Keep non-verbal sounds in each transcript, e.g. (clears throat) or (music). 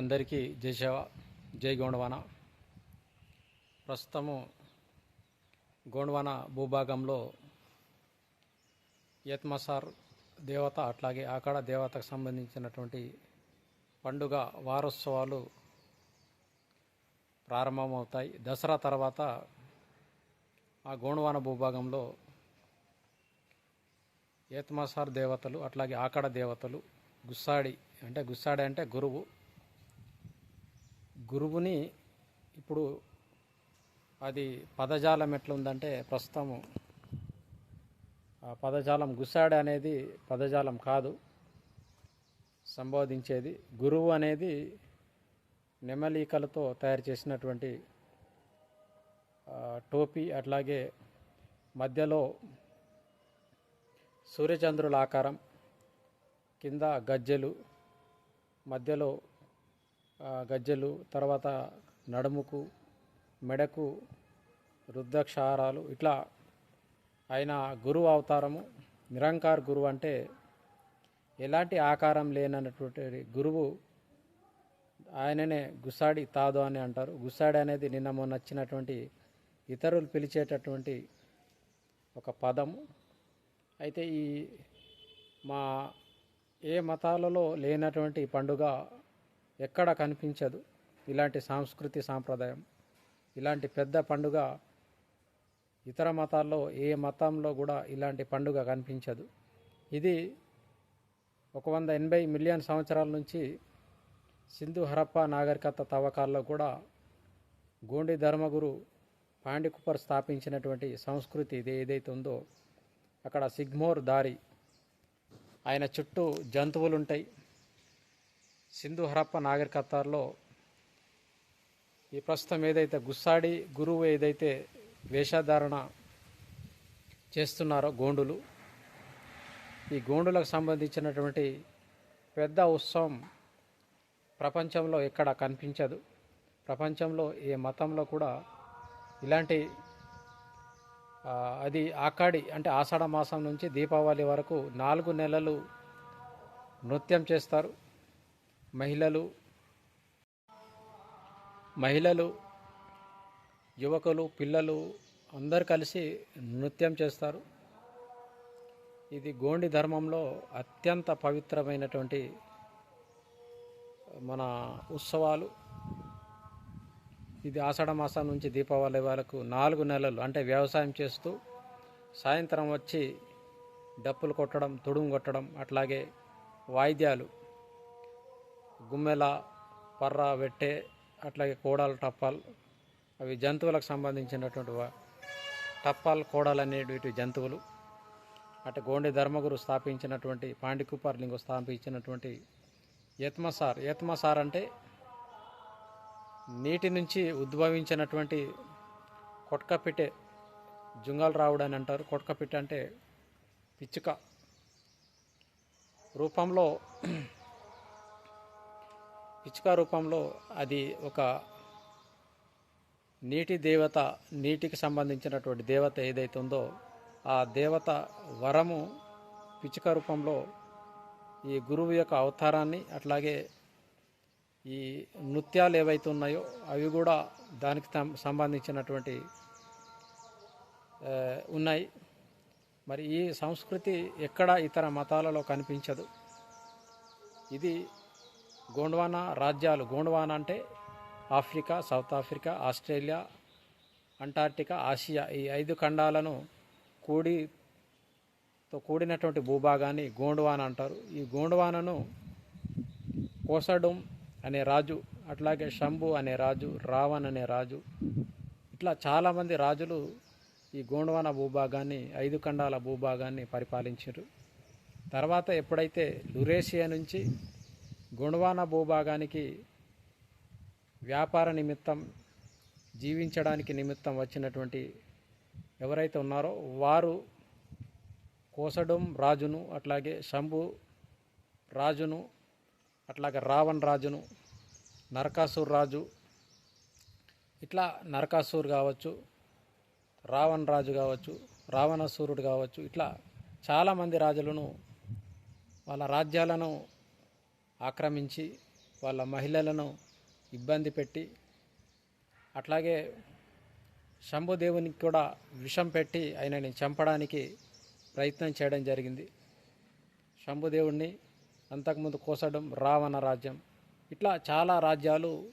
అందరికీ జై జై గోండవాన. ప్రస్తుతము గోండవాన భూభాగంలో యత్మసార్ దేవత అట్లాగే ఆకాడ దేవతకు సంబంధించినటువంటి పండుగ వారోత్సవాలు ప్రారంభమవుతాయి. దసరా తర్వాత ఆ గోండవాన భూభాగంలో ఏత్మసార్ దేవతలు అట్లాగే ఆకడ దేవతలు గుస్సాడి అంటే గుస్సాడి అంటే గురువు గురువుని ఇప్పుడు అది పదజాలం ఎట్లుందంటే ప్రస్తుతము ఆ పదజాలం గుసాడ అనేది పదజాలం కాదు సంబోధించేది గురువు అనేది నెమలీకలతో తయారు చేసినటువంటి టోపీ అట్లాగే మధ్యలో సూర్యచంద్రుల ఆకారం కింద గజ్జెలు మధ్యలో గజ్జెలు తర్వాత నడుముకు మెడకు రుద్రాక్షహారాలు ఇట్లా ఆయన గురువు అవతారము నిరంకార్ గురువు అంటే ఎలాంటి ఆకారం లేనటువంటి గురువు ఆయననే గుసాడి తాదు అని అంటారు. గుసాడి అనేది నిన్న మొన్న వచ్చినటువంటి ఇతరులు పిలిచేటటువంటి ఒక పదము. అయితే ఈ మా ఏ మతాలలో లేనటువంటి పండుగ ఎక్కడ కనిపించదు. ఇలాంటి సాంస్కృతి సాంప్రదాయం ఇలాంటి పెద్ద పండుగ ఇతర మతాల్లో ఏ మతంలో కూడా ఇలాంటి పండుగ కనిపించదు. ఇది ఒక వంద ఎనభై మిలియన్ సంవత్సరాల నుంచి సింధు హరప్ప నాగరికత తవ్వకాల్లో కూడా గోండి ధర్మగురు పాండికుపర్ స్థాపించినటువంటి సంస్కృతి ఇది ఏదైతే ఉందో అక్కడ సిగ్మోర్ దారి ఆయన చుట్టూ జంతువులు ఉంటాయి సింధు హరప్ప నాగరికతలో ఈ ప్రస్తుతం ఏదైతే గుస్సాడి గురువు ఏదైతే వేషధారణ చేస్తున్నారో గోండులు ఈ గోండులకు సంబంధించినటువంటి పెద్ద ఉత్సవం ప్రపంచంలో ఎక్కడ కనిపించదు. ప్రపంచంలో ఏ మతంలో కూడా ఇలాంటి అది ఆకాడి అంటే ఆషాఢ మాసం నుంచి దీపావళి వరకు నాలుగు నెలలు నృత్యం చేస్తారు. మహిళలు మహిళలు యువకులు పిల్లలు అందరు కలిసి నృత్యం చేస్తారు. ఇది గోండి ధర్మంలో అత్యంత పవిత్రమైనటువంటి మన ఉత్సవాలు. ఇది ఆషాఢ మాసం నుంచి దీపావళి వరకు నాలుగు నెలలు అంటే వ్యవసాయం చేస్తూ సాయంత్రం వచ్చి డప్పులు కొట్టడం తుడుము కొట్టడం అట్లాగే వాయిద్యాలు గుమ్మెల పర్ర వెట్టె అట్లాగే కోడాలు టప్పాలు. అవి జంతువులకు సంబంధించినటువంటి టప్పాలు కోడాలు అనేటువంటి జంతువులు. అటు గోండి ధర్మగురు స్థాపించినటువంటి పాండికుపార్ లింగు స్థాపించినటువంటి యత్మసార్. యత్మసార్ అంటే నీటి నుంచి ఉద్భవించినటువంటి కొట్కపిట్టె జుంగాలు రావుడు అని అంటారు. కొట్కపిట్టె అంటే పిచ్చుక. రూపంలో పిచ్చుక రూపంలో అది ఒక నీటి దేవత నీటికి సంబంధించినటువంటి దేవత ఏదైతే ఉందో ఆ దేవత వరము పిచ్చుక రూపంలో ఈ గురువు యొక్క అవతారాన్ని అట్లాగే ఈ నృత్యాలు ఏవైతే ఉన్నాయో అవి కూడా దానికి సంబంధించినటువంటి ఉన్నాయి. మరి ఈ సంస్కృతి ఎక్కడ ఇతర మతాలలో కనిపించదు. ఇది గోండ్వానా రాజ్యాలు గోండ్వానా అంటే Africa South Africa Australia Antarctica Asia ఈ ఐదు ఖండాలను కూడి తో కూడినటువంటి భూభాగాన్ని గోండ్వాన్ అంటారు. ఈ గోండ్వానను కోసడుం అనే రాజు అట్లాగే శంభు అనే రాజు రావణ్ అనే రాజు ఇట్లా చాలామంది రాజులు ఈ గోండ్వాన భూభాగాన్ని ఐదు ఖండాల భూభాగాన్ని పరిపాలించారు తర్వాత ఎప్పుడైతే లురేషియా నుంచి గుణవాన భూభాగానికి వ్యాపార నిమిత్తం జీవించడానికి నిమిత్తం వచ్చినటువంటి ఎవరైతే ఉన్నారో వారు కోసడం రాజును అట్లాగే శంభు రాజును అట్లాగే రావణ్ రాజును నరకాసూర్ రాజు ఇట్లా నరకాసూర్ కావచ్చు రావణ్ రాజు కావచ్చు రావణాసూరుడు కావచ్చు ఇట్లా చాలామంది రాజులను వాళ్ళ రాజ్యాలను ఆక్రమించి వాళ్ళ మహిళలను ఇబ్బంది పెట్టి అట్లాగే శంభుదేవునికి కూడా విషం పెట్టి ఆయనని చంపడానికి ప్రయత్నం చేయడం జరిగింది. శంభుదేవుణ్ణి అంతకుముందు కోసడం రావణ రాజ్యం. ఇట్లా చాలా రాజ్యాలు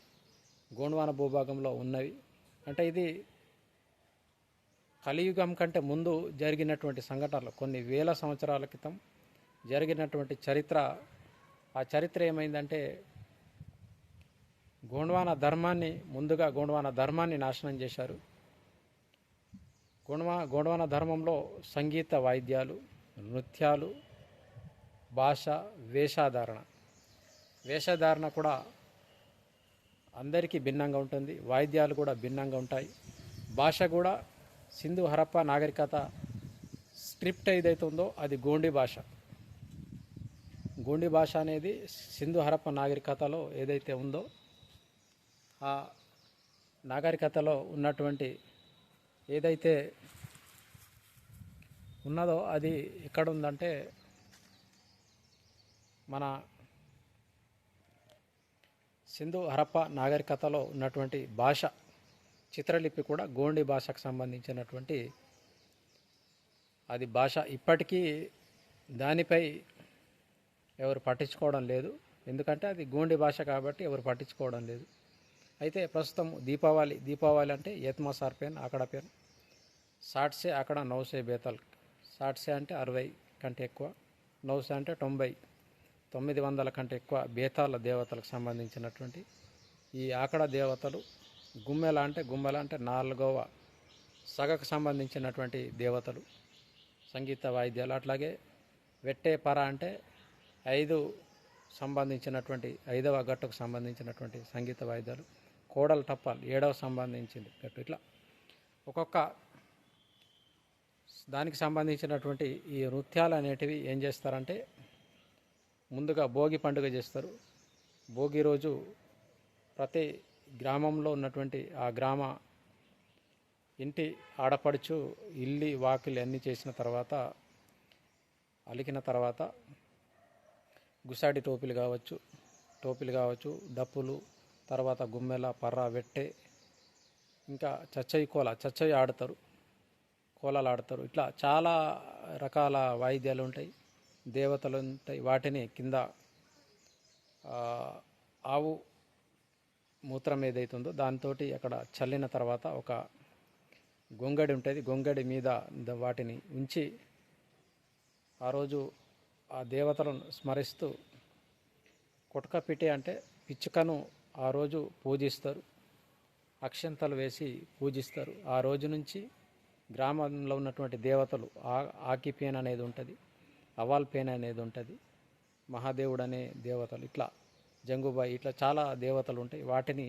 గోండ్వాన భూభాగంలో ఉన్నవి. అంటే ఇది కలియుగం కంటే ముందు జరిగినటువంటి సంఘటనలు. కొన్ని వేల సంవత్సరాల క్రితం జరిగినటువంటి చరిత్ర ఆ చరిత్ర ఏమైందంటే గోండ్వాన ధర్మాన్ని ముందుగా గోండ్వాన ధర్మాన్ని నాశనం చేశారు. గోండ్వా గోండ్వాన ధర్మంలో సంగీత వాయిద్యాలు నృత్యాలు భాష వేషాధారణ. వేషధారణ కూడా అందరికీ భిన్నంగా ఉంటుంది వాయిద్యాలు కూడా భిన్నంగా ఉంటాయి. భాష కూడా సింధు హరప్ప నాగరికత స్క్రిప్ట్ ఏదైతే ఉందో అది గోండి భాష. గోండి భాష అనేది సింధు హరప్ప నాగరికతలో ఏదైతే ఉందో ఆ నాగరికతలో ఉన్నటువంటి ఏదైతే ఉన్నదో అది ఎక్కడ ఉందంటే మన సింధు హరప్ప నాగరికతలో ఉన్నటువంటి భాష చిత్రలిపి కూడా గోండి భాషకు సంబంధించినటువంటి అది భాష. ఇప్పటికీ దానిపై ఎవరు పట్టించుకోవడం లేదు. ఎందుకంటే అది గోండి భాష కాబట్టి ఎవరు పట్టించుకోవడం లేదు. అయితే ప్రస్తుతం దీపావళి దీపావళి అంటే ఏత్మా పేరు అక్కడ పేరు సాట్సే అక్కడ నౌసే బేతల్. సాట్సే అంటే అరవై కంటే ఎక్కువ. నౌసే అంటే తొంభై తొమ్మిది వందల కంటే ఎక్కువ బేతాల దేవతలకు సంబంధించినటువంటి ఈ ఆకడ దేవతలు. గుమ్మెల అంటే గుమ్మెల అంటే నాలుగవ సగకు సంబంధించినటువంటి దేవతలు. సంగీత వాయిద్యాలు అట్లాగే వెట్టే పర అంటే ఐదు సంబంధించినటువంటి ఐదవ గట్టుకు సంబంధించినటువంటి సంగీత వాయిద్యాలు కోడలు టప్పాలు ఏడవ సంబంధించింది గట్టు ఇట్లా ఒక్కొక్క దానికి సంబంధించినటువంటి ఈ నృత్యాలు అనేటివి ఏం చేస్తారంటే ముందుగా భోగి పండుగ చేస్తారు. భోగి రోజు ప్రతి గ్రామంలో ఉన్నటువంటి ఆ గ్రామ ఇంటి ఆడపడుచు ఇల్లి వాకిలి అన్నీ చేసిన తర్వాత అలికిన తర్వాత గుసాడి టోపీలు కావచ్చు టోపీలు కావచ్చు డప్పులు తర్వాత గుమ్మెల పర్ర వెట్టె ఇంకా చచ్చయి కోల చచ్చయి ఆడతారు కోలాలు ఆడతారు. ఇట్లా చాలా రకాల వాయిద్యాలు ఉంటాయి దేవతలు ఉంటాయి. వాటిని కింద ఆవు మూత్రం ఏదైతుందో దాంతో అక్కడ చల్లిన తర్వాత ఒక గొంగడి ఉంటుంది. గొంగడి మీద వాటిని ఉంచి ఆ రోజు ఆ దేవతలను స్మరిస్తూ కుటకపిటి అంటే పిచ్చుకను ఆ రోజు పూజిస్తారు. అక్షంతలు వేసి పూజిస్తారు. ఆ రోజు నుంచి గ్రామంలో ఉన్నటువంటి దేవతలు ఆ ఆకిపేన్ అనేది ఉంటుంది అవాల్ పేన్ అనేది ఉంటుంది మహాదేవుడు అనే దేవతలు ఇట్లా జంగుబాయి ఇట్లా చాలా దేవతలు ఉంటాయి. వాటిని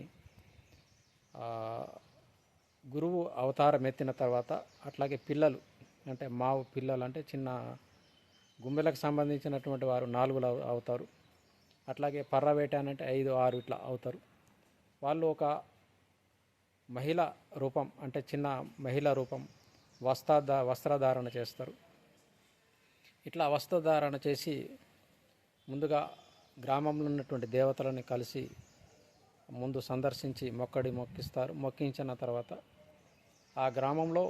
గురువు అవతారం ఎత్తిన తర్వాత అట్లాగే పిల్లలు అంటే మావు పిల్లలు అంటే చిన్న గుంబెలకు సంబంధించినటువంటి వారు నాలుగులు అవుతారు. అట్లాగే పర్రవేట అని అంటే ఐదు ఆరు ఇట్లా అవుతారు. వాళ్ళు ఒక మహిళ రూపం అంటే చిన్న మహిళ రూపం వస్త్రధ వస్త్రధారణ చేస్తారు. ఇట్లా వస్త్రధారణ చేసి ముందుగా గ్రామంలో ఉన్నటువంటి దేవతలను కలిసి ముందు సందర్శించి మొక్కడి మొక్కిస్తారు. మొక్కించిన తర్వాత ఆ గ్రామంలో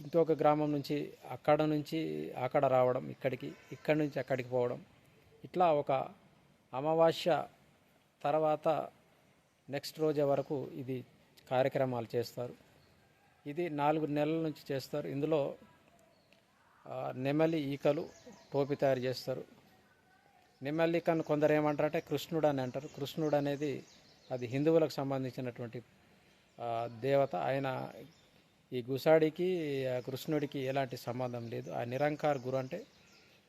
ఇంకొక గ్రామం నుంచి అక్కడ నుంచి అక్కడ రావడం ఇక్కడికి ఇక్కడి నుంచి అక్కడికి పోవడం. ఇట్లా ఒక అమావాస్య తర్వాత నెక్స్ట్ రోజే వరకు ఇది కార్యక్రమాలు చేస్తారు. ఇది నాలుగు నెలల నుంచి చేస్తారు. ఇందులో నెమలి ఈకలు టోపీ తయారు చేస్తారు. నెమలి ఈకను కొందరు ఏమంటారంటే కృష్ణుడు అని అంటారు. కృష్ణుడు అనేది అది హిందువులకు సంబంధించినటువంటి దేవత. ఆయన ఈ గుసాడికి ఆ కృష్ణుడికి ఎలాంటి సంబంధం లేదు. ఆ నిరంకార్ గురు అంటే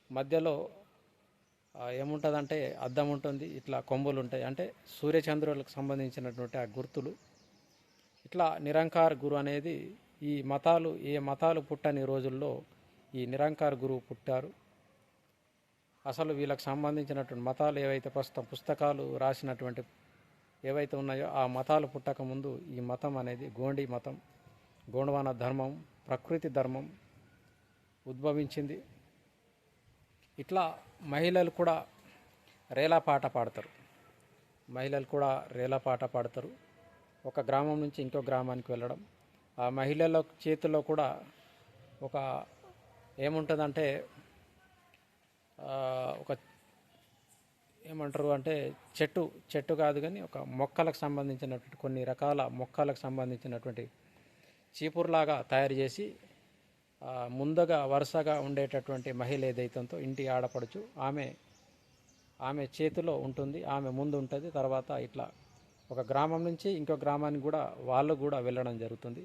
మధ్యలో ఏముంటుందంటే అద్దం ఉంటుంది ఇట్లా కొమ్ములు ఉంటాయి. అంటే సూర్యచంద్రులకు సంబంధించినటువంటి ఆ గుర్తులు. ఇట్లా నిరంకార్ గురు అనేది ఈ మతాలు ఏ మతాలు పుట్టని రోజుల్లో ఈ నిరంకార్ గురువు పుట్టారు. అసలు వీళ్ళకి సంబంధించినటువంటి మతాలు ఏవైతే ప్రస్తుతం పుస్తకాలు రాసినటువంటి ఏవైతే ఉన్నాయో ఆ మతాలు పుట్టక ముందు ఈ మతం అనేది గోండి మతం. గోండవాన ధర్మం ప్రకృతి ధర్మం ఉద్భవించింది. ఇట్లా మహిళలు కూడా రేలా పాట పాడతారు. మహిళలు కూడా రేలపాట పాడతారు. ఒక గ్రామం నుంచి ఇంకో గ్రామానికి వెళ్ళడం. ఆ మహిళల చేతిలో కూడా ఒక ఏముంటుందంటే ఒక ఏమంటారు అంటే చెట్టు చెట్టు కాదు కానీ ఒక మొక్కలకు సంబంధించినటువంటి కొన్ని రకాల మొక్కలకు సంబంధించినటువంటి చీపురులాగా తయారు చేసి ముందుగా వరుసగా ఉండేటటువంటి మహిళ ఏదైతే ఇంటి ఆడపడుచు ఆమె ఆమె చేతిలో ఉంటుంది ఆమె ముందు ఉంటుంది తర్వాత ఇట్లా ఒక గ్రామం నుంచి ఇంకో గ్రామానికి కూడా వాళ్ళు కూడా వెళ్ళడం జరుగుతుంది.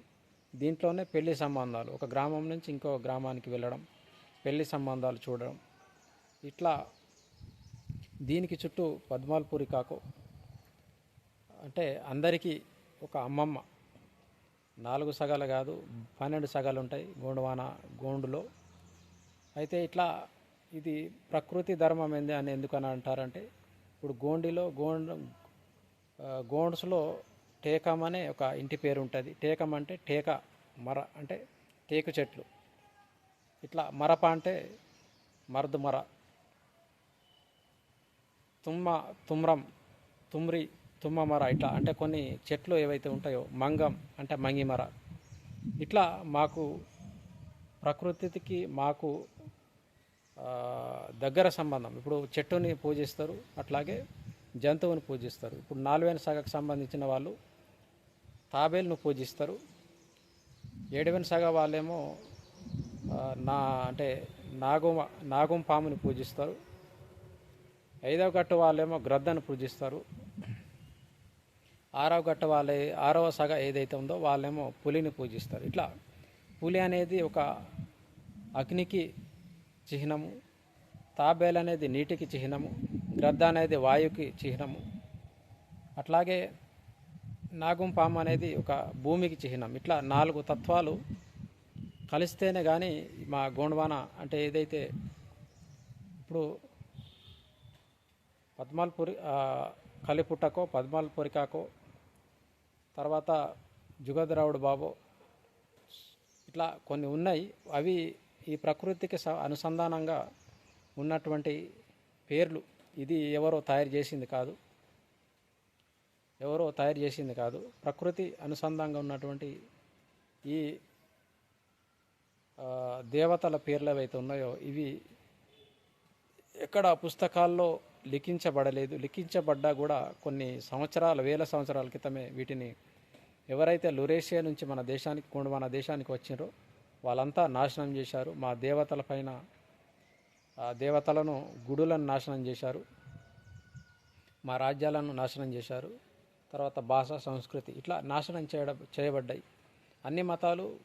దీంట్లోనే పెళ్ళి సంబంధాలు ఒక గ్రామం నుంచి ఇంకో గ్రామానికి వెళ్ళడం పెళ్ళి సంబంధాలు చూడడం. ఇట్లా దీనికి చుట్టూ పద్మాల్పూరి కాకు అంటే అందరికీ ఒక అమ్మమ్మ నాలుగు సగాలు కాదు పన్నెండు సగాలు ఉంటాయి గోండువాన గోండులో. అయితే ఇట్లా ఇది ప్రకృతి ధర్మం ఏంది అని ఎందుకని అంటారంటే ఇప్పుడు గోండిలో గోండ్ గోండ్స్లో టేకం అనే ఒక ఇంటి పేరు ఉంటుంది. టేకం అంటే టేక మర అంటే టేకు చెట్లు. ఇట్లా మరప అంటే మరదు మర. తుమ్మ తుమ్రం తుమ్రి తుమ్మ మర ఇట్లా అంటే కొన్ని చెట్లు ఏవైతే ఉంటాయో మంగం అంటే మంగిమర. ఇట్లా మాకు ప్రకృతికి మాకు దగ్గర సంబంధం. ఇప్పుడు చెట్టుని పూజిస్తారు అట్లాగే జంతువుని పూజిస్తారు. ఇప్పుడు నాలుగైన సగకు సంబంధించిన వాళ్ళు తాబేలును పూజిస్తారు. ఏడవైన సగ వాళ్ళేమో నా అంటే నాగుమ నాగుం పాముని పూజిస్తారు. ఐదవ గట్టు వాళ్ళేమో గ్రద్దను పూజిస్తారు. ఆరవ గట్ట వాళ్ళే ఆరవ సగ ఏదైతే ఉందో వాళ్ళేమో పులిని పూజిస్తారు. ఇట్లా పులి అనేది ఒక అగ్నికి చిహ్నము తాబేలు అనేది నీటికి చిహ్నము గ్రద్ద అనేది వాయుకి చిహ్నము. అట్లాగే నాగుం పాము అనేది ఒక భూమికి చిహ్నం. ఇట్లా నాలుగు తత్వాలు కలిస్తేనే కానీ మా గోండ్వాన అంటే ఏదైతే ఇప్పుడు పద్మాల్పురి కలిపుట్టకో పద్మాల్పురికాకో తర్వాత జుగద్రావుడు బాబు ఇట్లా కొన్ని ఉన్నాయి. అవి ఈ ప్రకృతికి స- అనుసంధానంగా ఉన్నటువంటి పేర్లు. ఇది ఎవరో తయారు చేసింది కాదు. ఎవరో తయారు చేసింది కాదు. ప్రకృతి అనుసంధానంగా ఉన్నటువంటి ఈ దేవతల పేర్లు ఏవైతే ఉన్నాయో ఇవి ఎక్కడ పుస్తకాల్లో లిఖించబడలేదు. లిఖించబడ్డా కూడా కొన్ని సంవత్సరాల వేల సంవత్సరాల క్రితమే వీటిని ఎవరైతే లురేషియా నుంచి మన దేశానికి కొండ మన దేశానికి వచ్చినారో వాళ్ళంతా నాశనం చేశారు. మా దేవతల పైన ఆ దేవతలను గుడులను నాశనం చేశారు. మా రాజ్యాలను నాశనం చేశారు. తర్వాత భాష సంస్కృతి ఇట్లా నాశనం చేయడం చేయబడ్డాయి. అన్ని మతాలు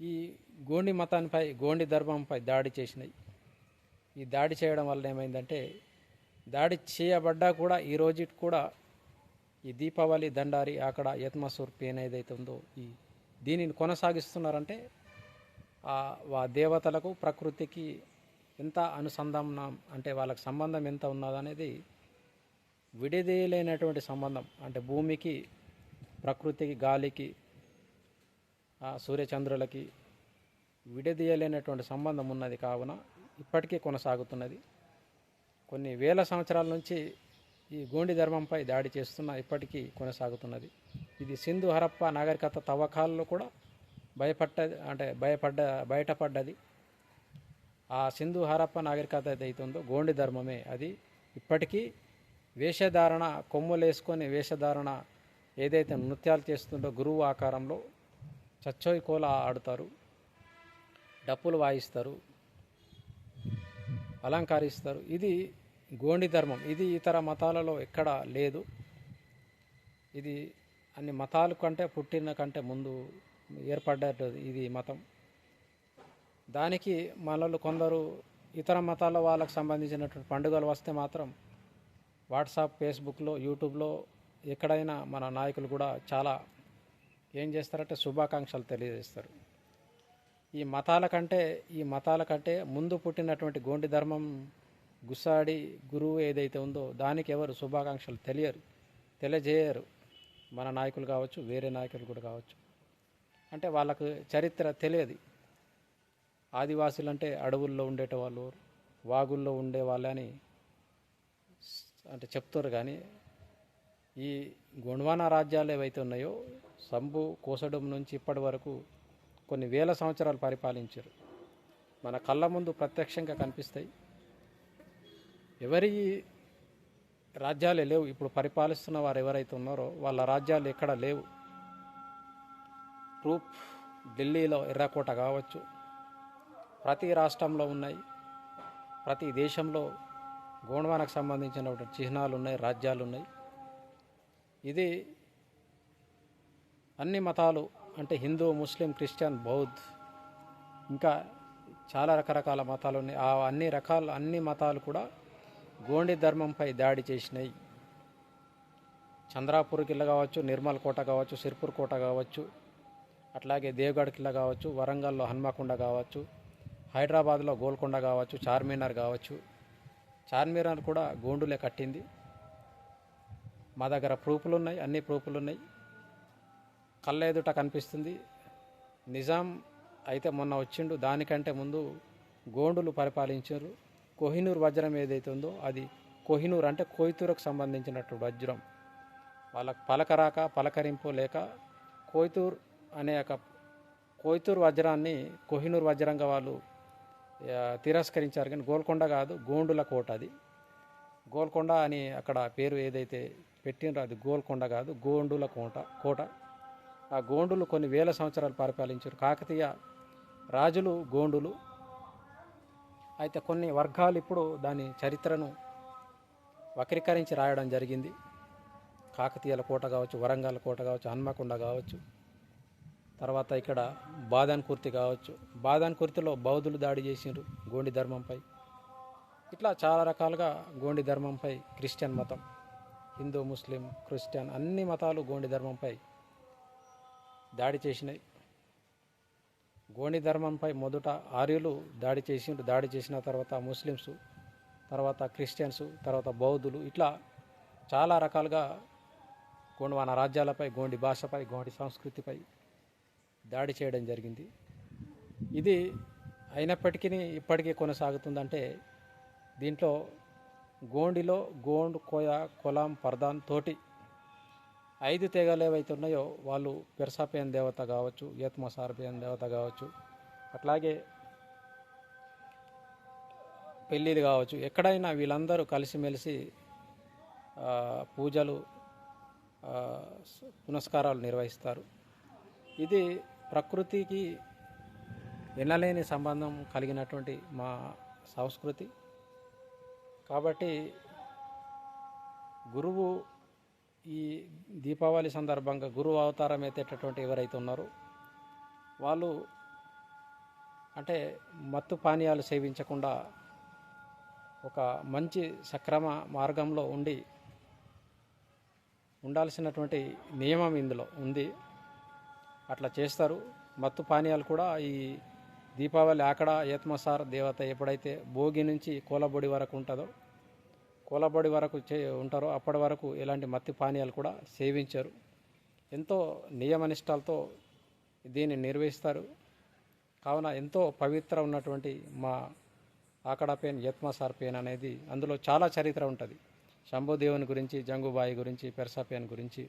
ఈ గోండి మతానిపై గోండి ధర్మంపై దాడి చేసినాయి. ఈ దాడి చేయడం వల్ల ఏమైందంటే దాడి చేయబడ్డా కూడా ఈ రోజు కూడా ఈ దీపావళి దండారి అక్కడ యత్మసూర్ పేన్ ఏదైతే ఉందో ఈ దీనిని కొనసాగిస్తున్నారంటే ఆ దేవతలకు ప్రకృతికి ఎంత అనుసంధానం అంటే వాళ్ళకి సంబంధం ఎంత ఉన్నదనేది విడిదీయలేనటువంటి సంబంధం. అంటే భూమికి ప్రకృతికి గాలికి ఆ సూర్యచంద్రులకి విడదీయలేనటువంటి సంబంధం ఉన్నది కావున ఇప్పటికీ కొనసాగుతున్నది. కొన్ని వేల సంవత్సరాల నుంచి ఈ గోండి ధర్మంపై దాడి చేస్తున్న ఇప్పటికీ కొనసాగుతున్నది. ఇది సింధు హరప్ప నాగరికత తవ్వకాల్లో కూడా భయపడ్డ అంటే భయపడ్డ బయటపడ్డది. ఆ సింధు హరప్ప నాగరికత ఏదైతే ఉందో గోండి ధర్మమే అది. ఇప్పటికీ వేషధారణ కొమ్ములేసుకొని వేషధారణ ఏదైతే నృత్యాలు చేస్తుందో గురువు ఆకారంలో చచ్చోయి కోల ఆడుతారు. డప్పులు వాయిస్తారు. అలంకరిస్తారు. ఇది గోండి ధర్మం. ఇది ఇతర మతాలలో ఎక్కడా లేదు. ఇది అన్ని మతాల కంటే పుట్టిన కంటే ముందు ఏర్పడ్డది ఇది మతం. దానికి మనలు కొందరు ఇతర మతాల వాళ్ళకు సంబంధించినటువంటి పండుగలు వస్తే మాత్రం వాట్సాప్ ఫేస్బుక్లో యూట్యూబ్లో ఎక్కడైనా మన నాయకులు కూడా చాలా ఏం చేస్తారంటే శుభాకాంక్షలు తెలియజేస్తారు. ఈ మతాల కంటే ఈ మతాల కంటే ముందు పుట్టినటువంటి గోండి ధర్మం గుస్సాడి గురువు ఏదైతే ఉందో దానికి ఎవరు శుభాకాంక్షలు తెలియరు తెలియజేయరు. మన నాయకులు కావచ్చు వేరే నాయకులు కూడా కావచ్చు. అంటే వాళ్ళకు చరిత్ర తెలియదు. ఆదివాసులు అంటే అడవుల్లో ఉండేట వాళ్ళు వాగుల్లో ఉండే వాళ్ళని అంటే చెప్తారు కానీ ఈ గొండ్వానా రాజ్యాలు ఏవైతే ఉన్నాయో సంభు కోసడం నుంచి ఇప్పటి వరకు కొన్ని వేల సంవత్సరాలు పరిపాలించారు. మన కళ్ళ ముందు ప్రత్యక్షంగా కనిపిస్తాయి. ఎవరి రాజ్యాలే లేవు. ఇప్పుడు పరిపాలిస్తున్న వారు ఎవరైతే ఉన్నారో వాళ్ళ రాజ్యాలు ఎక్కడ లేవు. రూప్ ఢిల్లీలో ఎర్రకోట కావచ్చు. ప్రతి రాష్ట్రంలో ఉన్నాయి. ప్రతి దేశంలో గోండ్వానకు సంబంధించినటువంటి చిహ్నాలు ఉన్నాయి రాజ్యాలు ఉన్నాయి. ఇది అన్ని మతాలు అంటే హిందూ ముస్లిం క్రిస్టియన్ బౌద్ధ్ ఇంకా చాలా రకరకాల మతాలు ఉన్నాయి. ఆ అన్ని రకాల అన్ని మతాలు కూడా గోండి ధర్మంపై దాడి చేసినాయి. చంద్రాపూర్ కిల్ల కావచ్చు నిర్మల్ కోట కావచ్చు సిర్పూర్ కోట కావచ్చు అట్లాగే దేవగఢ్ కిల్ల కావచ్చు వరంగల్లో హన్మకొండ కావచ్చు హైదరాబాద్లో గోల్కొండ కావచ్చు చార్మినార్ కావచ్చు. చార్మినార్ కూడా గోండులే కట్టింది. మా దగ్గర ప్రూఫ్లు ఉన్నాయి అన్ని ప్రూఫ్లు ఉన్నాయి. కళ్ళ ఎదుట కనిపిస్తుంది. నిజాం అయితే మొన్న వచ్చిండు. దానికంటే ముందు గోండులు పరిపాలించారు. కోహినూర్ వజ్రం ఏదైతే ఉందో అది కోహినూర్ అంటే కోయితూరుకు సంబంధించినట్టు వజ్రం. వాళ్ళకు పలకరాక పలకరింపు లేక కోయితూర్ అనే ఒక కోయితూర్ వజ్రాన్ని కోహినూర్ వజ్రంగా వాళ్ళు తిరస్కరించారు. కానీ గోల్కొండ కాదు గోండుల కోట అది. గోల్కొండ అని అక్కడ పేరు ఏదైతే పెట్టినరో అది గోల్కొండ కాదు గోండుల కోట కోట. ఆ గోండులు కొన్ని వేల సంవత్సరాలు పరిపాలించారు. కాకతీయ రాజులు గోండులు. అయితే కొన్ని వర్గాలు ఇప్పుడు దాని చరిత్రను వక్రీకరించి రాయడం జరిగింది. కాకతీయుల కోట కావచ్చు వరంగల్ కోట కావచ్చు హన్మకొండ కావచ్చు. తర్వాత ఇక్కడ బాదాన్ కుర్తి కావచ్చు. బాదాన్ కుర్తిలో బౌద్ధులు దాడి చేసిండ్రు గోండి ధర్మంపై. ఇట్లా చాలా రకాలుగా గోండి ధర్మంపై క్రిస్టియన్ మతం హిందూ ముస్లిం క్రిస్టియన్ అన్ని మతాలు గోండి ధర్మంపై దాడి చేసినాయి. గోండి ధర్మంపై మొదట ఆర్యులు దాడి చేసి దాడి చేసిన తర్వాత ముస్లిమ్స్ తర్వాత క్రిస్టియన్స్ తర్వాత బౌద్ధులు ఇట్లా చాలా రకాలుగా గోండ్వాన రాజ్యాలపై గోండి భాషపై గోండి సంస్కృతిపై దాడి చేయడం జరిగింది. ఇది అయినప్పటికీ ఇప్పటికీ కొనసాగుతుందంటే దీంట్లో గోండిలో గోండ్ కోయ కొలాం పర్దాన్ తోటి ఐదు తెగలు ఏవైతే ఉన్నాయో వాళ్ళు పెర్సాపేన్ దేవత కావచ్చు ఏత్మసార్పేన్ దేవత కావచ్చు అట్లాగే పెళ్ళిది కావచ్చు ఎక్కడైనా వీళ్ళందరూ కలిసిమెలిసి పూజలు పునస్కారాలు నిర్వహిస్తారు. ఇది ప్రకృతికి వినలేని సంబంధం కలిగినటువంటి మా సంస్కృతి. కాబట్టి గురువు ఈ దీపావళి సందర్భంగా గురువు అవతారం ఎత్తేటటువంటి ఎవరైతే ఉన్నారో వాళ్ళు అంటే మత్తు పానీయాలు సేవించకుండా ఒక మంచి సక్రమ మార్గంలో ఉండి ఉండాల్సినటువంటి నియమం ఇందులో ఉంది. అట్లా చేస్తారు. మత్తు పానీయాలు కూడా ఈ దీపావళి ఆకడ ఏత్మసార్ దేవత ఎప్పుడైతే భోగి నుంచి కోలబొడి వరకు ఉంటుందో కోలబడి వరకు చే ఉంటారో అప్పటి వరకు ఎలాంటి మత్తి పానీయాలు కూడా సేవించరు. ఎంతో నియమనిష్టాలతో దీన్ని నిర్వహిస్తారు. కావున ఎంతో పవిత్ర ఉన్నటువంటి మా ఆకడాపేన్ యత్మసార్పేన్ అనేది అందులో చాలా చరిత్ర ఉంటుంది. శంభుదేవుని గురించి జంగుబాయి గురించి పెర్సాపేన్ గురించి.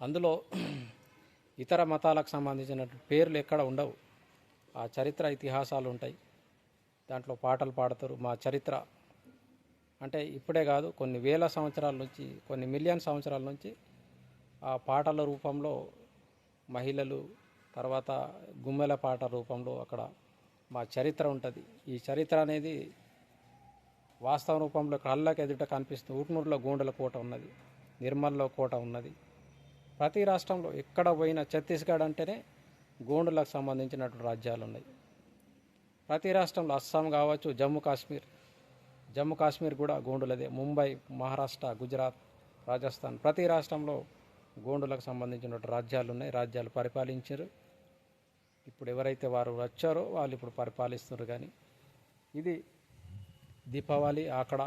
అందులో (clears throat) ఇతర మతాలకు సంబంధించిన పేర్లు ఎక్కడ ఉండవు. ఆ చరిత్ర ఇతిహాసాలు ఉంటాయి. దాంట్లో పాటలు పాడతారు. మా చరిత్ర అంటే ఇప్పుడే కాదు కొన్ని వేల సంవత్సరాల నుంచి కొన్ని మిలియన్ సంవత్సరాల నుంచి ఆ పాటల రూపంలో మహిళలు తర్వాత గుమ్మెల పాట రూపంలో అక్కడ మా చరిత్ర ఉంటుంది. ఈ చరిత్ర అనేది వాస్తవ రూపంలో కళ్ళకి ఎదుట కనిపిస్తుంది ఊట్నూరులో గోండల కోట ఉన్నది నిర్మల్లో కోట ఉన్నది. ప్రతి రాష్ట్రంలో ఎక్కడ పోయినా ఛత్తీస్గఢ్ అంటేనే గోండులకు సంబంధించినటువంటి రాజ్యాలు ఉన్నాయి. ప్రతి రాష్ట్రంలో అస్సాం కావచ్చు జమ్మూ కాశ్మీర్ జమ్మూ కాశ్మీర్ కూడా గోండులదే. ముంబై మహారాష్ట్ర గుజరాత్ రాజస్థాన్ ప్రతి రాష్ట్రంలో గోండులకు సంబంధించినటువంటి రాజ్యాలు ఉన్నాయి. రాజ్యాలు పరిపాలించారు. ఇప్పుడు ఎవరైతే వారు వచ్చారో వాళ్ళు ఇప్పుడు పరిపాలిస్తున్నారు కానీ ఇది దీపావళి అక్కడ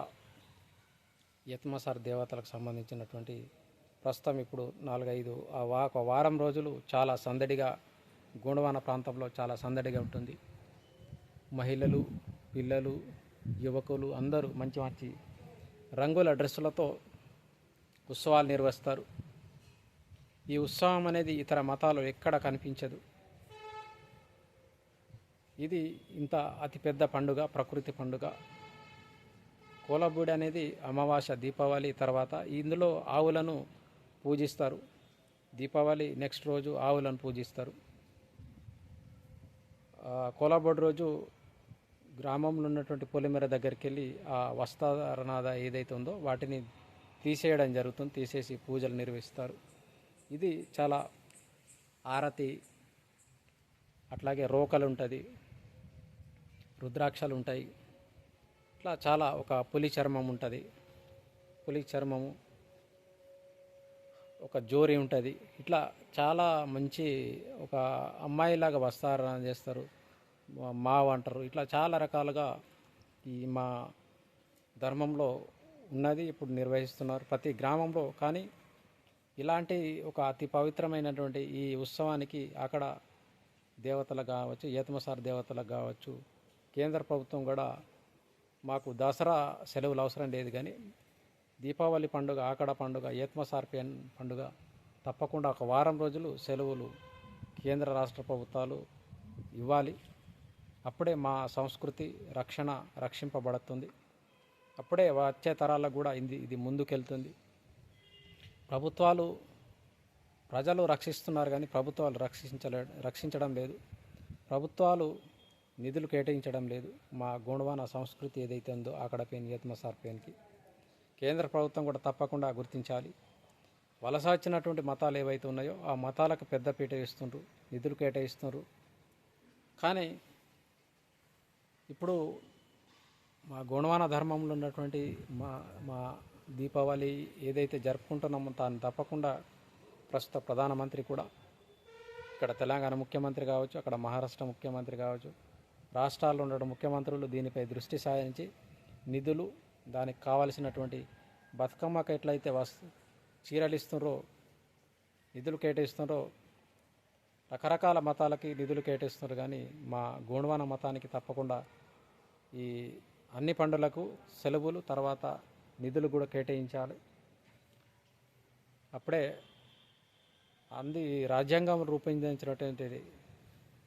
యత్మసార్ దేవతలకు సంబంధించినటువంటి ప్రస్తుతం ఇప్పుడు నాలుగైదు ఆ వా ఒక వారం రోజులు చాలా సందడిగా గోండవాన ప్రాంతంలో చాలా సందడిగా ఉంటుంది. మహిళలు పిల్లలు యువకులు అందరూ మంచి మంచి రంగుల డ్రెస్సులతో ఉత్సవాలు నిర్వహిస్తారు. ఈ ఉత్సవం అనేది ఇతర మతాలు ఎక్కడ కనిపించదు. ఇది ఇంత అతిపెద్ద పండుగ ప్రకృతి పండుగ. కోలబూడి అనేది అమావాస్య దీపావళి తర్వాత ఇందులో ఆవులను పూజిస్తారు. దీపావళి నెక్స్ట్ రోజు ఆవులను పూజిస్తారు. ఆ, కోలాబోడి రోజు గ్రామంలో ఉన్నటువంటి పొలిమేర దగ్గరికి వెళ్ళి ఆ వస్త్రనాద ఏదైతే ఉందో వాటిని తీసేయడం జరుగుతుంది. తీసేసి పూజలు నిర్వహిస్తారు. ఇది చాలా ఆరతి అట్లాగే రోకలు ఉంటుంది రుద్రాక్షలు ఉంటాయి. ఇట్లా చాలా ఒక పులి చర్మం ఉంటుంది. పులి చర్మము ఒక జోరి ఉంటుంది. ఇట్లా చాలా మంచి ఒక అమ్మాయిలాగా వస్త్రారణ చేస్తారు. మావ అంటారు. ఇట్లా చాలా రకాలుగా ఈ మా ధర్మంలో ఉన్నది ఇప్పుడు నిర్వహిస్తున్నారు ప్రతి గ్రామంలో. కానీ ఇలాంటి ఒక అతి పవిత్రమైనటువంటి ఈ ఉత్సవానికి అక్కడ దేవతలకు కావచ్చు ఏతమసార దేవతలకు కావచ్చు కేంద్ర ప్రభుత్వం కూడా మాకు దసరా సెలవులు అవసరం లేదు కానీ దీపావళి పండుగ ఆకడ పండుగ ఏత్మసార్పియన్ పండుగ తప్పకుండా ఒక వారం రోజులు సెలవులు కేంద్ర రాష్ట్ర ప్రభుత్వాలు ఇవ్వాలి. అప్పుడే మా సంస్కృతి రక్షణ రక్షింపబడుతుంది. అప్పుడే వచ్చే తరాలకు కూడా ఇది ఇది ముందుకెళ్తుంది. ప్రభుత్వాలు ప్రజలు రక్షిస్తున్నారు కానీ ప్రభుత్వాలు రక్షించలే రక్షించడం లేదు. ప్రభుత్వాలు నిధులు కేటాయించడం లేదు. మా గోండవాన సంస్కృతి ఏదైతే ఉందో అక్కడ పెయిన్ ఏత్మసార్ పెయిన్కి కేంద్ర ప్రభుత్వం కూడా తప్పకుండా గుర్తించాలి. వలస వచ్చినటువంటి మతాలు ఏవైతే ఉన్నాయో ఆ మతాలకు పెద్దపీట ఇస్తుండ్రు నిధులు కేటాయిస్తున్నారు కానీ ఇప్పుడు మా గుణవాన ధర్మంలో ఉన్నటువంటి మా మా దీపావళి ఏదైతే జరుపుకుంటున్నామో దాన్ని తప్పకుండా ప్రస్తుత ప్రధానమంత్రి కూడా ఇక్కడ తెలంగాణ ముఖ్యమంత్రి కావచ్చు అక్కడ మహారాష్ట్ర ముఖ్యమంత్రి కావచ్చు రాష్ట్రాల్లో ఉన్న ముఖ్యమంత్రులు దీనిపై దృష్టి సారించి నిధులు దానికి కావలసినటువంటి బతుకమ్మకు ఎట్లయితే వస్ చీరలు ఇస్తున్నారో నిధులు కేటాయిస్తున్నారో రకరకాల మతాలకి నిధులు కేటాయిస్తున్నారు కానీ మా గోణవాన మతానికి తప్పకుండా ఈ అన్ని పండుగలకు సెలవులు తర్వాత నిధులు కూడా కేటాయించాలి. అప్పుడే అంది రాజ్యాంగం రూపొందించినటువంటి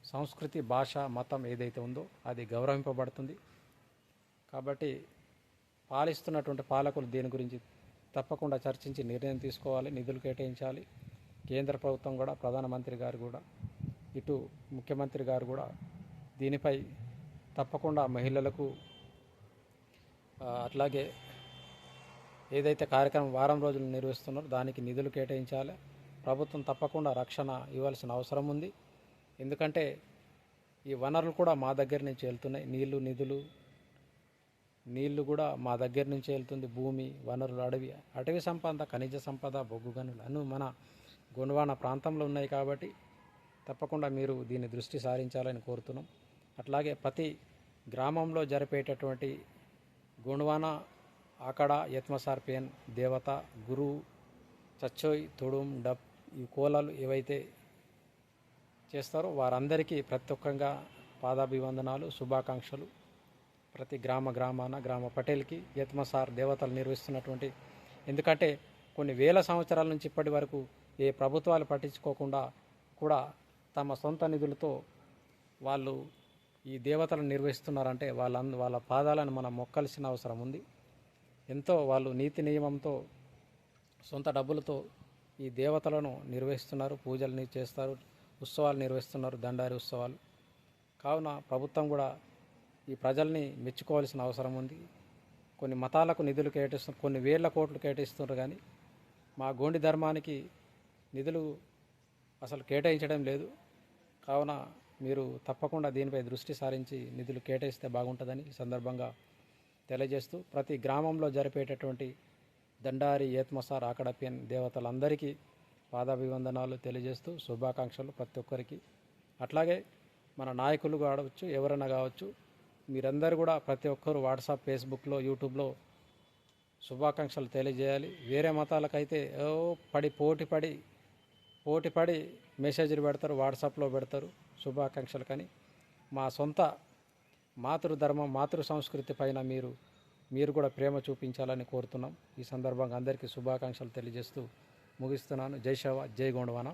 సంస్కృతి భాష మతం ఏదైతే ఉందో అది గౌరవింపబడుతుంది. కాబట్టి పాలిస్తున్నటువంటి పాలకులు దీని గురించి తప్పకుండా చర్చించి నిర్ణయం తీసుకోవాలి నిధులు కేటాయించాలి. కేంద్ర ప్రభుత్వం కూడా ప్రధానమంత్రి గారు కూడా ఇటు ముఖ్యమంత్రి గారు కూడా దీనిపై తప్పకుండా మహిళలకు అట్లాగే ఏదైతే కార్యక్రమం వారం రోజులు నిర్వహిస్తున్నారో దానికి నిధులు కేటాయించాలి. ప్రభుత్వం తప్పకుండా రక్షణ ఇవ్వాల్సిన అవసరం ఉంది. ఎందుకంటే ఈ వనరులు కూడా మా దగ్గర నుంచి వెళ్తున్నాయి. నీళ్ళు నిధులు నీళ్ళు కూడా మా దగ్గర నుంచి వెళ్తుంది. భూమి వనరులు అడవి అటవీ సంపద ఖనిజ సంపద బొగ్గు గనులు అను మన గుణవాన ప్రాంతంలో ఉన్నాయి కాబట్టి తప్పకుండా మీరు దీన్ని దృష్టి సారించాలని కోరుతున్నాం. అట్లాగే ప్రతి గ్రామంలో జరిపేటటువంటి గుణవాన ఆకడ యత్మసార్పియన్ దేవత గురువు చచ్చోయ్ తొడుం డప్ ఈ కోలాలు ఏవైతే చేస్తారో వారందరికీ ప్రత్యేకంగా పాదాభివందనాలు శుభాకాంక్షలు. ప్రతి గ్రామ గ్రామాన గ్రామ పటేల్కి యత్మసార్ దేవతలు నిర్వహిస్తున్నటువంటి ఎందుకంటే కొన్ని వేల సంవత్సరాల నుంచి ఇప్పటి వరకు ఏ ప్రభుత్వాలు పట్టించుకోకుండా కూడా తమ సొంత నిధులతో వాళ్ళు ఈ దేవతలను నిర్వహిస్తున్నారంటే వాళ్ళ వాళ్ళ పాదాలను మనం మొక్కాల్సిన అవసరం ఉంది. ఎంతో వాళ్ళు నీతి నియమంతో సొంత డబ్బులతో ఈ దేవతలను నిర్వహిస్తున్నారు. పూజలని చేస్తారు ఉత్సవాలు నిర్వహిస్తున్నారు దండారి ఉత్సవాలు. కావున ప్రభుత్వం కూడా ఈ ప్రజల్ని మెచ్చుకోవాల్సిన అవసరం ఉంది. కొన్ని మతాలకు నిధులు కేటాయిస్తున్నారు కొన్ని వేల కోట్లు కేటాయిస్తున్నారు కానీ మా గోండి ధర్మానికి నిధులు అసలు కేటాయించడం లేదు. కావున మీరు తప్పకుండా దీనిపై దృష్టి సారించి నిధులు కేటాయిస్తే బాగుంటుందని ఈ సందర్భంగా తెలియజేస్తూ ప్రతి గ్రామంలో జరిపేటటువంటి దండారి ఏత్మసార్ ఆకడపియన్ దేవతలందరికీ పాదాభివందనాలు తెలియజేస్తూ శుభాకాంక్షలు ప్రతి ఒక్కరికి. అట్లాగే మన నాయకులు కావచ్చు ఎవరైనా కావచ్చు మీరందరూ కూడా ప్రతి ఒక్కరు వాట్సాప్ ఫేస్బుక్లో యూట్యూబ్లో శుభాకాంక్షలు తెలియజేయాలి. వేరే మతాలకైతే ఓ పడి పోటీ పడి పోటీ పడి మెసేజ్లు పెడతారు వాట్సాప్లో పెడతారు. శుభాకాంక్షలు కానీ మా సొంత మాతృ ధర్మం మాతృ సంస్కృతి పైన మీరు మీరు కూడా ప్రేమ చూపించాలని కోరుతున్నాం. ఈ సందర్భంగా అందరికీ శుభాకాంక్షలు తెలియజేస్తూ ముగిస్తున్నాను. జై శవ జై గోండవాన.